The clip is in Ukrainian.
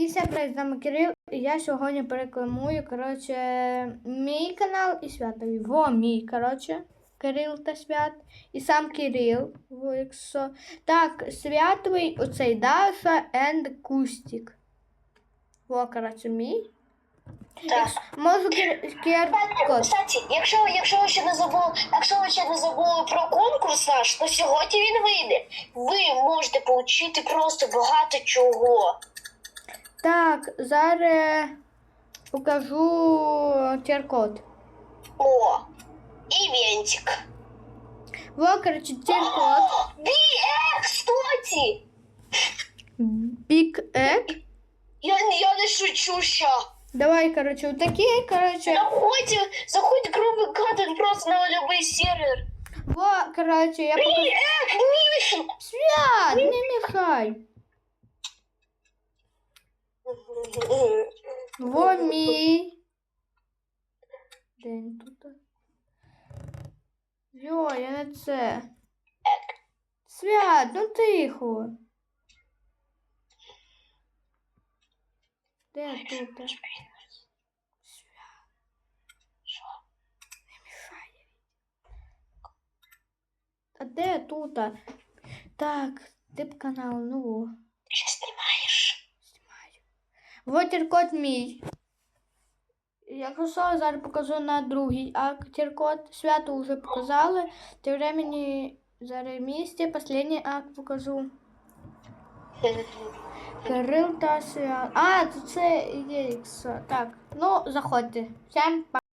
І всім привіт, з вами Кирил, і я сьогодні перекламую, коротше, мій канал і святові. Во мій, коротше, Кирил та свят. І сам Кирил, во, якщо. Так, святовий, оцей Даша енд Кустік. Во, коротше, мій. Так. Можу QR-код. Кстати, якщо, якщо ви ще не забули, якщо ви ще не забули про конкурс наш, то сьогодні він вийде. Ви можете отримати просто багато чого. Так, зараз покажу QR-код. О, івентик. Во, коротше, QR-код. Бі-ек, кстати! Big Egg. Я, я не шучу ща. Давай, коротше, отакі, коротше. Заходь, заходь в грубый гаден просто на любой сервер. Во, коротше, я покажу. Бі-ек, Міша! Свят, не мішай. Во мій. Де він тут? Йо, я не це. Свят, ну тихо. Де тут? Свят. Що? Не. А де тут? Так, тип канал, ну. во. Ти ще знімаєш? Знімаю. Вот код мій. Якщо що, зараз покажу на другий акт код. Свято вже показали. Тим времени зараз місце, останній акт покажу. Кирил та свят. А, це є. Так, ну заходьте. Всім па.